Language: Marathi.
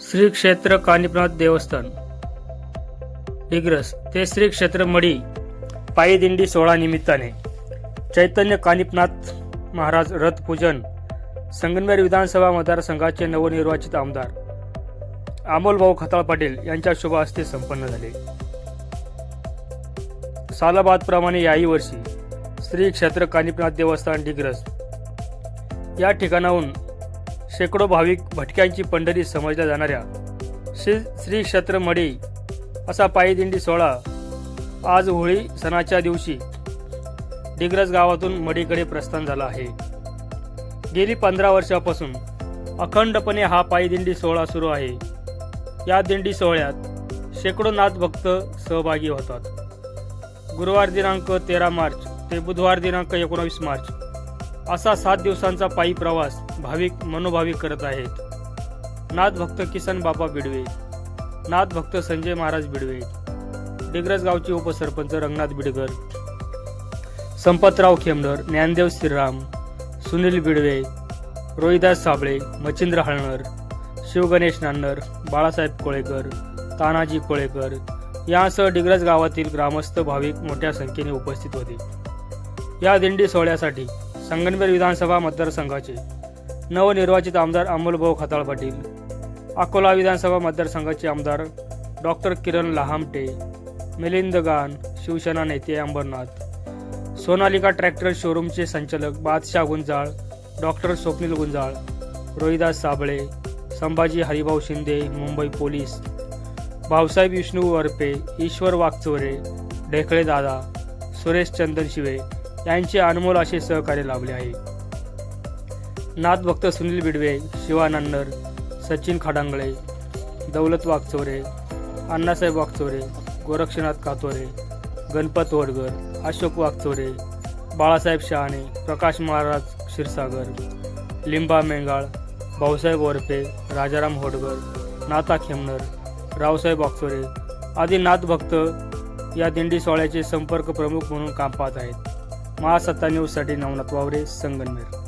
श्री क्षेत्र कानिपनाथ देवस्थान. डिग्रस ते श्री क्षेत्र मडी पायी दिंडी सोहळा निमित्ताने. चैतन्य कानिपनाथ महाराज रथ पूजन संगमनेर विधानसभा मतदारसंघाचे नवनिर्वाचित आमदार अमोल भाऊ खताळ पाटील यांच्या शुभ हस्ते संपन्न झाले. सालाबादप्रमाणे याही वर्षी श्री क्षेत्र कानिपनाथ देवस्थान डिग्रस या ठिकाणाहून शेकडो भाविक भटक्यांची पंढरी समजल्या जाणाऱ्या श्री श्री क्षेत्र मडी असा पायीदिंडी सोहळा आज होळी सणाच्या दिवशी डिग्रस गावातून मडीकडे प्रस्थान झाला आहे. गेली पंधरा वर्षापासून अखंडपणे हा पायदिंडी सोहळा सुरू आहे. या दिंडी सोहळ्यात शेकडो नाथ भक्त सहभागी होतात. गुरुवार दिनांक तेरा मार्च ते बुधवार दिनांक एकोणावीस मार्च असा सात दिवसांचा पायी प्रवास भाविक मनोभाविक करत आहेत. नाथ भक्त किसन बाबा बिडवे नाथ भक्त संजय महाराज बिडवे डिग्रज गावचे उपसरपंच रंगनाथ बिडगर संपतराव खेमडर ज्ञानदेव श्रीराम सुनील बिडवे रोहिदास साबळे मच्छिंद्र हळणर शिवगणेश नान्नर बाळासाहेब कोळेकर तानाजी कोळेकर यासह डिग्रज गावातील ग्रामस्थ भाविक मोठ्या संख्येने उपस्थित होते. या दिंडी सोहळ्यासाठी संगमनेर विधानसभा मतदारसंघाचे नवनिर्वाचित आमदार अमोलभाऊ खताळ पाटील अकोला विधानसभा मतदारसंघाचे आमदार डॉक्टर किरण लहामटे मिलिंद गान शिवसेना नेते अंबरनाथ सोनालिका ट्रॅक्टर शोरूमचे संचालक बादशाह गुंजाळ डॉक्टर स्वप्नील गुंजाळ रोहिदास साबळे संभाजी हरिभाऊ शिंदे मुंबई पोलीस भाऊसाहेब विष्णू वरपे ईश्वर वागचोरे ढेकळे दादा सुरेश चंदन शिवे यांचे अनमोल असे सहकार्य लाभले आहे. नाथभक्त सुनील बिडवे शिवा नन्नर सचिन खडांगळे दौलत वागचोरे अण्णासाहेब वागचोरे गोरक्षनाथ कातोरे गणपत वडगर अशोक वागचोरे बाळासाहेब शहाणे प्रकाश महाराज क्षीरसागर लिंबा मेंगाळ भाऊसाहेब वरपे राजाराम होडगर नाथा खेमनर रावसाहेब वागचोरे आदी नाथभक्त या दिंडी सोहळ्याचे संपर्क प्रमुख म्हणून काम पाहत आहेत. महासत्ता न्यूजसाठी नवनाथ वावरे संगनमेर.